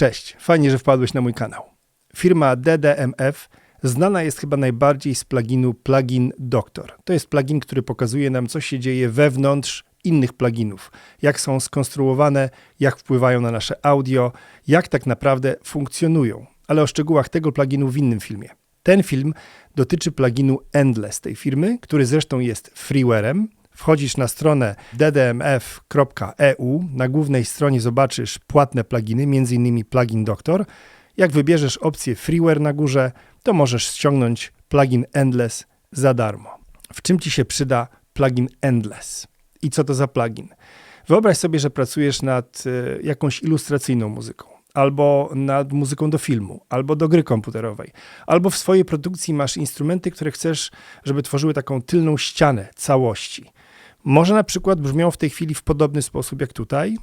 Cześć, fajnie, że wpadłeś na mój kanał. Firma DDMF znana jest chyba najbardziej z pluginu Plugin Doctor. To jest plugin, który pokazuje nam, co się dzieje wewnątrz innych pluginów, jak są skonstruowane, jak wpływają na nasze audio, jak tak naprawdę funkcjonują. Ale o szczegółach tego pluginu w innym filmie. Ten film dotyczy pluginu Endless tej firmy, który zresztą jest freeware'em. Wchodzisz na stronę ddmf.eu. Na głównej stronie zobaczysz płatne pluginy, m.in. plugin Doctor. Jak wybierzesz opcję freeware na górze, to możesz ściągnąć plugin Endless za darmo. W czym ci się przyda plugin Endless? I co to za plugin? Wyobraź sobie, że pracujesz nad y, jakąś ilustracyjną muzyką, albo nad muzyką do filmu, albo do gry komputerowej, albo w swojej produkcji masz instrumenty, które chcesz, żeby tworzyły taką tylną ścianę całości. Może na przykład brzmią w tej chwili w podobny sposób jak tutaj.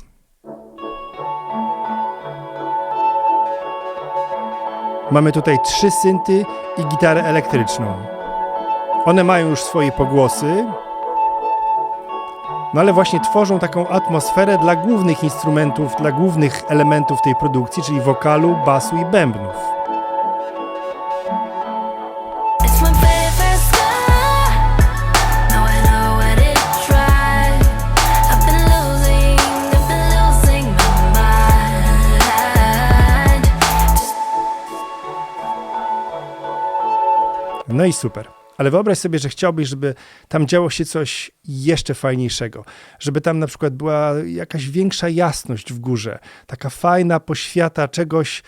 Mamy tutaj trzy synty i gitarę elektryczną. One mają już swoje pogłosy, no ale właśnie tworzą taką atmosferę dla głównych instrumentów, dla głównych elementów tej produkcji, czyli wokalu, basu i bębnów. No i super. Ale wyobraź sobie, że chciałbyś, żeby tam działo się coś jeszcze fajniejszego, żeby tam na przykład była jakaś większa jasność w górze, taka fajna poświata czegoś,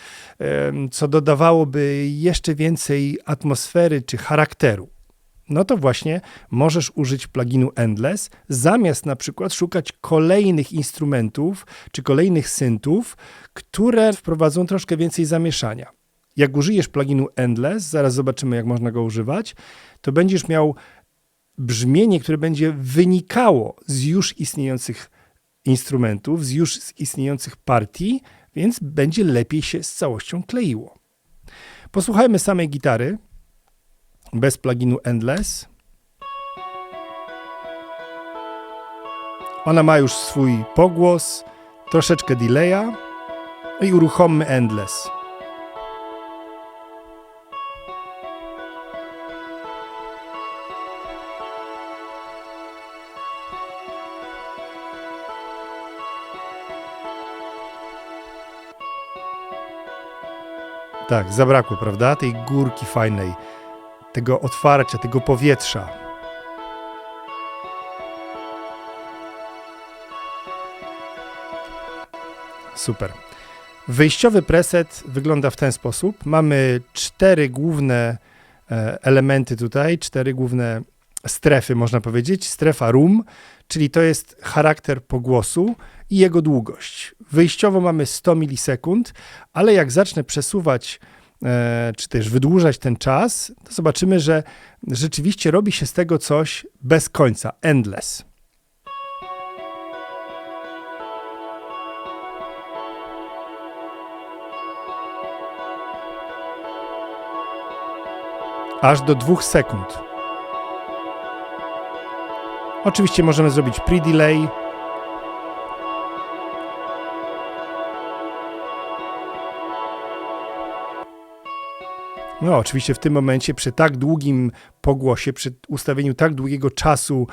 co dodawałoby jeszcze więcej atmosfery czy charakteru. No to właśnie możesz użyć pluginu Endless, zamiast na przykład szukać kolejnych instrumentów czy kolejnych syntów, które wprowadzą troszkę więcej zamieszania. Jak użyjesz pluginu Endless, zaraz zobaczymy, jak można go używać, to będziesz miał brzmienie, które będzie wynikało z już istniejących instrumentów, z już istniejących partii, więc będzie lepiej się z całością kleiło. Posłuchajmy samej gitary bez pluginu Endless. Ona ma już swój pogłos, troszeczkę delaya i uruchommy Endless. Tak, zabrakło, prawda? Tej górki fajnej, tego otwarcia, tego powietrza. Super. Wyjściowy preset wygląda w ten sposób. Mamy cztery główne e, elementy tutaj, cztery główne strefy, można powiedzieć. Strefa room, czyli to jest charakter pogłosu i jego długość. Wyjściowo mamy 100 milisekund, ale jak zacznę przesuwać e, czy też wydłużać ten czas, to zobaczymy, że rzeczywiście robi się z tego coś bez końca, endless. Aż do dwóch sekund. Oczywiście możemy zrobić pre-delay. No, oczywiście w tym momencie, przy tak długim pogłosie, przy ustawieniu tak długiego czasu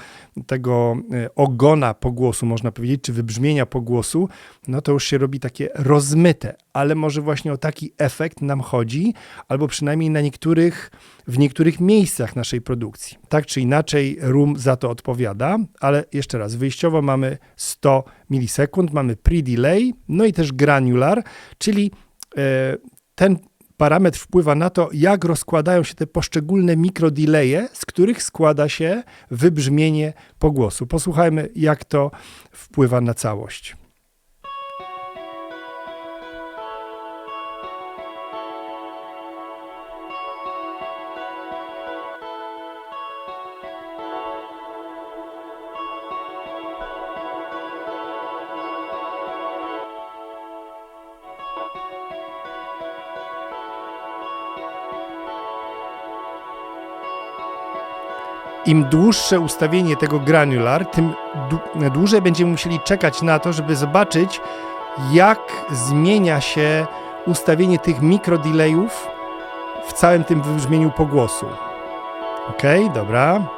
tego e, ogona pogłosu, można powiedzieć, czy wybrzmienia pogłosu, no to już się robi takie rozmyte, ale może właśnie o taki efekt nam chodzi, albo przynajmniej na niektórych, w niektórych miejscach naszej produkcji. Tak czy inaczej, room za to odpowiada, ale jeszcze raz, wyjściowo mamy 100 milisekund, mamy pre-delay, no i też granular, czyli e, ten parametr wpływa na to, jak rozkładają się te poszczególne mikrodelaye, z których składa się wybrzmienie pogłosu. Posłuchajmy, jak to wpływa na całość. Im dłuższe ustawienie tego granular, tym dłu- dłużej będziemy musieli czekać na to, żeby zobaczyć, jak zmienia się ustawienie tych mikrodelayów w całym tym wybrzmieniu pogłosu. Ok, dobra.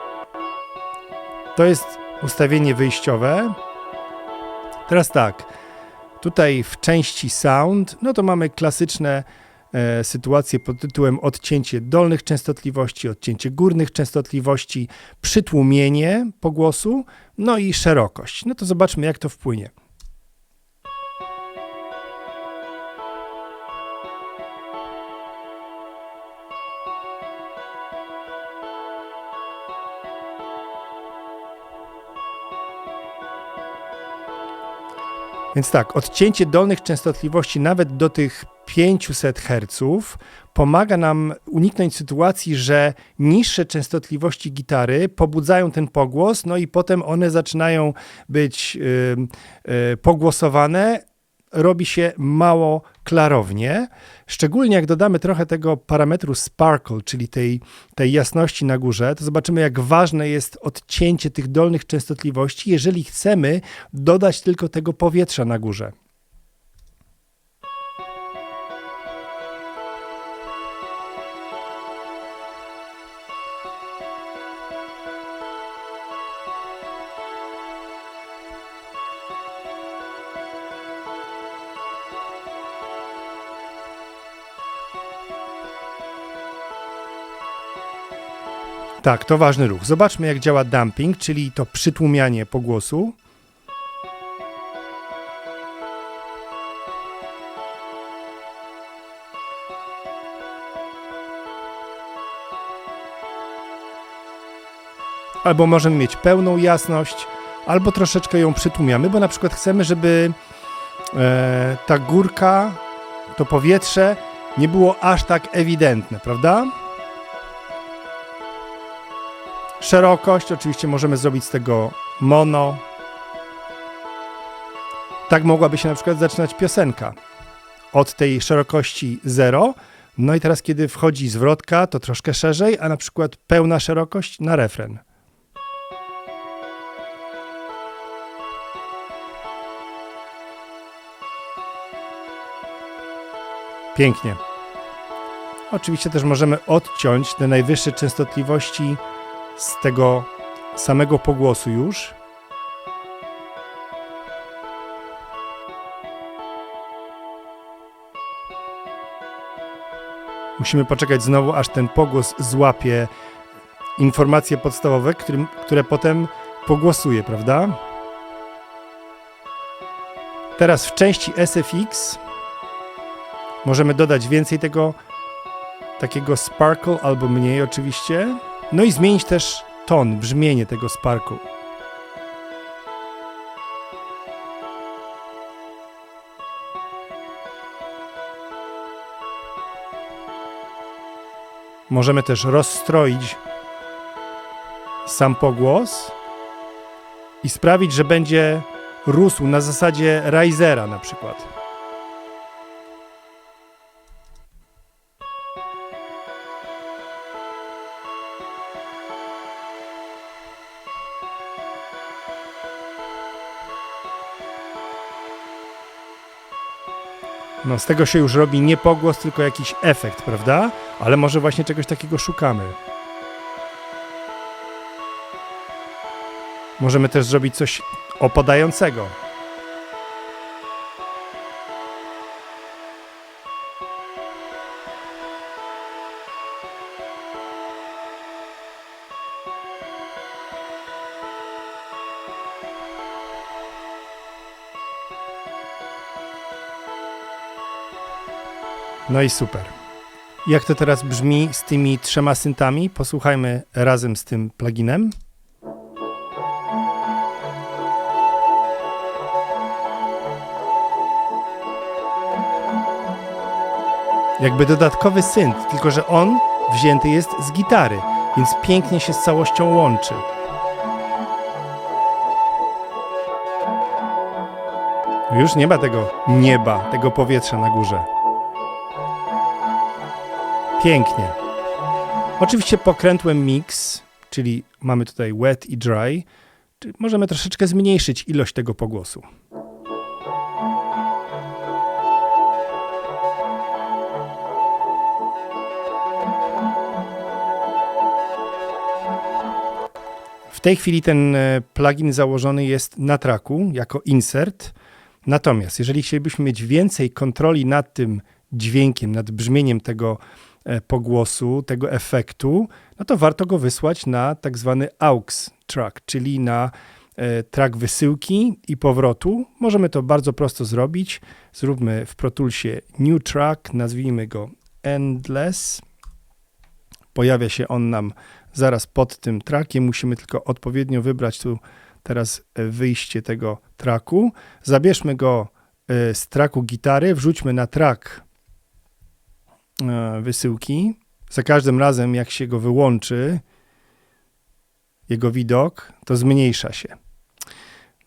To jest ustawienie wyjściowe. Teraz tak, tutaj w części sound, no to mamy klasyczne e, sytuacje pod tytułem odcięcie dolnych częstotliwości, odcięcie górnych częstotliwości, przytłumienie pogłosu, no i szerokość. No to zobaczmy, jak to wpłynie. Więc tak, odcięcie dolnych częstotliwości nawet do tych 500 Hz pomaga nam uniknąć sytuacji, że niższe częstotliwości gitary pobudzają ten pogłos, no i potem one zaczynają być y, y, pogłosowane, robi się mało klarownie. Szczególnie jak dodamy trochę tego parametru sparkle, czyli tej, tej jasności na górze, to zobaczymy, jak ważne jest odcięcie tych dolnych częstotliwości, jeżeli chcemy dodać tylko tego powietrza na górze. Tak, to ważny ruch. Zobaczmy, jak działa dumping, czyli to przytłumianie pogłosu. Albo możemy mieć pełną jasność, albo troszeczkę ją przytłumiamy, bo na przykład chcemy, żeby e, ta górka, to powietrze nie było aż tak ewidentne, prawda? Szerokość, oczywiście możemy zrobić z tego mono. Tak mogłaby się na przykład zaczynać piosenka. Od tej szerokości 0. No i teraz, kiedy wchodzi zwrotka, to troszkę szerzej, a na przykład pełna szerokość na refren. Pięknie. Oczywiście też możemy odciąć te najwyższe częstotliwości z tego samego pogłosu już. Musimy poczekać znowu, aż ten pogłos złapie informacje podstawowe, które potem pogłosuje, prawda? Teraz w części SFX możemy dodać więcej tego takiego sparkle albo mniej oczywiście. No i zmienić też ton, brzmienie tego sparku. Możemy też rozstroić sam pogłos i sprawić, że będzie rósł na zasadzie risera na przykład. No, z tego się już robi nie pogłos, tylko jakiś efekt, prawda? Ale może właśnie czegoś takiego szukamy. Możemy też zrobić coś opadającego. No i super. Jak to teraz brzmi z tymi trzema syntami? Posłuchajmy razem z tym pluginem. Jakby dodatkowy synt, tylko że on wzięty jest z gitary, więc pięknie się z całością łączy. Już nie ma tego nieba, tego powietrza na górze. Pięknie. Oczywiście pokrętłem mix, czyli mamy tutaj wet i dry. Możemy troszeczkę zmniejszyć ilość tego pogłosu. W tej chwili ten e, plugin założony jest na traku jako insert. Natomiast jeżeli chcielibyśmy mieć więcej kontroli nad tym dźwiękiem, nad brzmieniem tego pogłosu, tego efektu, no to warto go wysłać na tak zwany aux track, czyli na e, track wysyłki i powrotu. Możemy to bardzo prosto zrobić. Zróbmy w Pro Toolsie new track, nazwijmy go endless. Pojawia się on nam zaraz pod tym trackiem. Musimy tylko odpowiednio wybrać tu teraz e, wyjście tego traku. Zabierzmy go e, z traku gitary, wrzućmy na track e, wysyłki. Za każdym razem, jak się go wyłączy, jego widok, to zmniejsza się.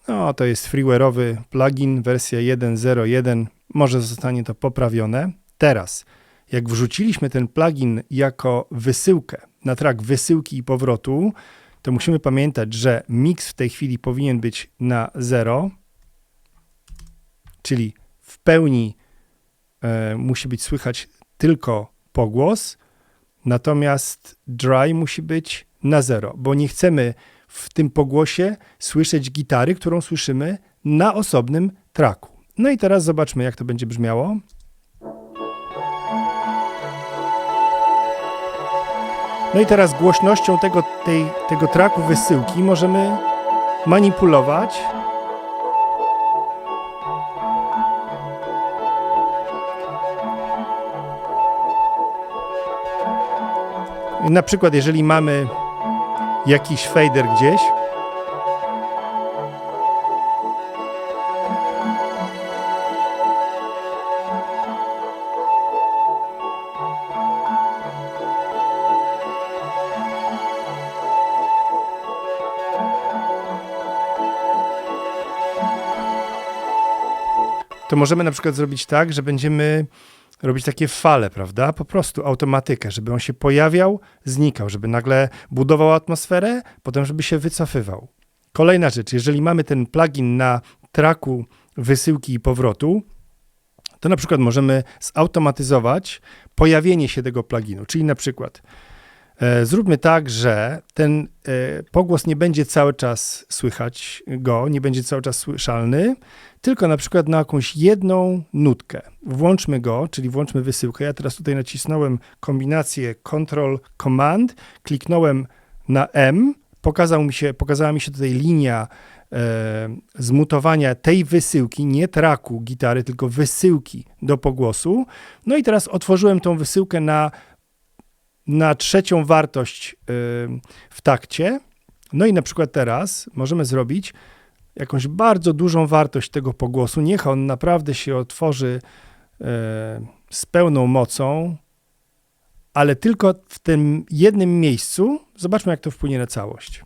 No, to jest freeware'owy plugin, wersja 1.0.1. Może zostanie to poprawione. Teraz, jak wrzuciliśmy ten plugin jako wysyłkę na track wysyłki i powrotu, to musimy pamiętać, że mix w tej chwili powinien być na 0, czyli w pełni e, musi być słychać tylko pogłos, natomiast dry musi być na 0, bo nie chcemy w tym pogłosie słyszeć gitary, którą słyszymy na osobnym traku. No i teraz zobaczmy, jak to będzie brzmiało. No i teraz głośnością tego, tej, tego traku wysyłki możemy manipulować. Na przykład, jeżeli mamy jakiś fader gdzieś, to możemy na przykład zrobić tak, że będziemy robić takie fale, prawda? Po prostu automatykę, żeby on się pojawiał, znikał, żeby nagle budował atmosferę, potem żeby się wycofywał. Kolejna rzecz, jeżeli mamy ten plugin na traku wysyłki i powrotu, to na przykład możemy zautomatyzować pojawienie się tego pluginu, czyli na przykład zróbmy tak, że ten e, pogłos nie będzie cały czas słychać go, nie będzie cały czas słyszalny, tylko na przykład na jakąś jedną nutkę. Włączmy go, czyli włączmy wysyłkę. Ja teraz tutaj nacisnąłem kombinację Ctrl Command, kliknąłem na M, pokazał mi się, pokazała mi się tutaj linia e, zmutowania tej wysyłki, nie traku gitary, tylko wysyłki do pogłosu. No i teraz otworzyłem tą wysyłkę na, na trzecią wartość e, w takcie. No i na przykład teraz możemy zrobić jakąś bardzo dużą wartość tego pogłosu. Niech on naprawdę się otworzy e, z pełną mocą, ale tylko w tym jednym miejscu. Zobaczmy, jak to wpłynie na całość.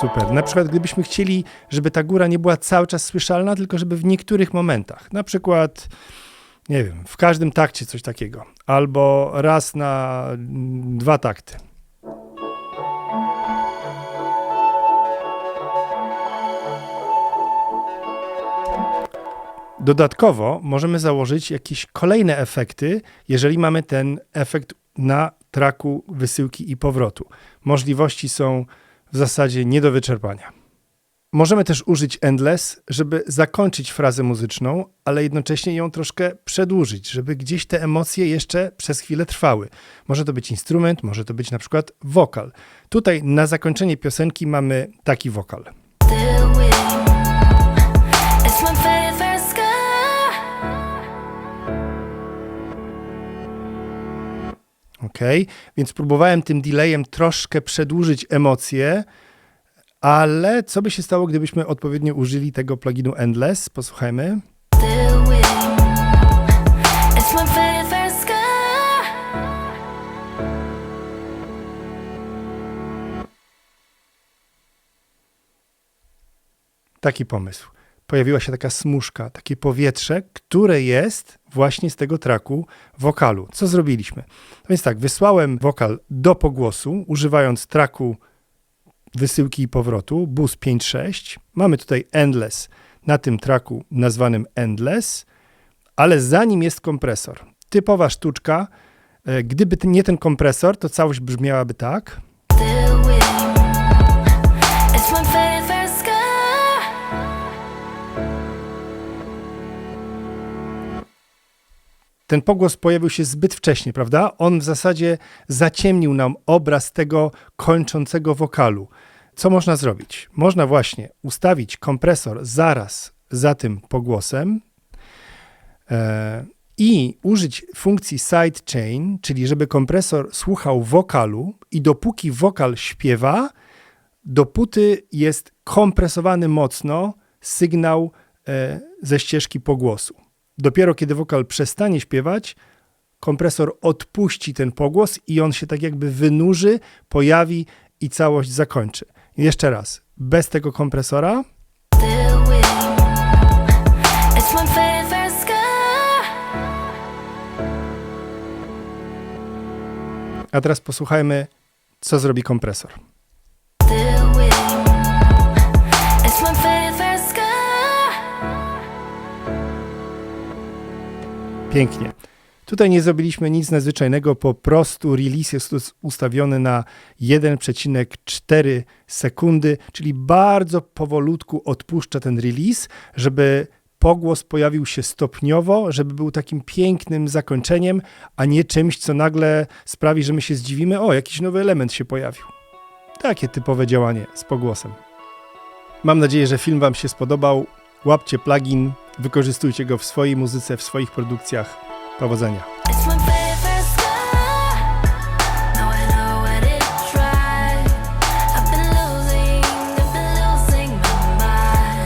Super. Na przykład, gdybyśmy chcieli, żeby ta góra nie była cały czas słyszalna, tylko żeby w niektórych momentach, na przykład, nie wiem, w każdym takcie coś takiego, albo raz na mm, dwa takty. Dodatkowo możemy założyć jakieś kolejne efekty, jeżeli mamy ten efekt na traku wysyłki i powrotu. Możliwości są w zasadzie nie do wyczerpania. Możemy też użyć endless, żeby zakończyć frazę muzyczną, ale jednocześnie ją troszkę przedłużyć, żeby gdzieś te emocje jeszcze przez chwilę trwały. Może to być instrument, może to być na przykład wokal. Tutaj na zakończenie piosenki mamy taki wokal. Ok, więc próbowałem tym delayem troszkę przedłużyć emocje, ale co by się stało, gdybyśmy odpowiednio użyli tego pluginu Endless? Posłuchajmy. Taki pomysł. Pojawiła się taka smuszka, takie powietrze, które jest właśnie z tego traku wokalu. Co zrobiliśmy? No więc tak, wysłałem wokal do pogłosu, używając traku wysyłki i powrotu, bus 5.6. Mamy tutaj Endless na tym traku nazwanym Endless, ale za nim jest kompresor. Typowa sztuczka. E, Gdyby nie ten kompresor, to całość brzmiałaby tak. Ten pogłos pojawił się zbyt wcześnie, prawda? On w zasadzie zaciemnił nam obraz tego kończącego wokalu. Co można zrobić? Można właśnie ustawić kompresor zaraz za tym pogłosem e, i użyć funkcji sidechain, czyli żeby kompresor słuchał wokalu i dopóki wokal śpiewa, dopóty jest kompresowany mocno sygnał e, ze ścieżki pogłosu. Dopiero kiedy wokal przestanie śpiewać, kompresor odpuści ten pogłos i on się tak jakby wynurzy, pojawi i całość zakończy. Jeszcze raz, bez tego kompresora. A teraz posłuchajmy, co zrobi kompresor. Pięknie. Tutaj nie zrobiliśmy nic nadzwyczajnego, po prostu release jest us- ustawiony na 1,4 sekundy, czyli bardzo powolutku odpuszcza ten release, żeby pogłos pojawił się stopniowo, żeby był takim pięknym zakończeniem, a nie czymś, co nagle sprawi, że my się zdziwimy, o, jakiś nowy element się pojawił. Takie typowe działanie z pogłosem. Mam nadzieję, że film Wam się spodobał. Łapcie plugin, wykorzystujcie go w swojej muzyce, w swoich produkcjach. Powodzenia.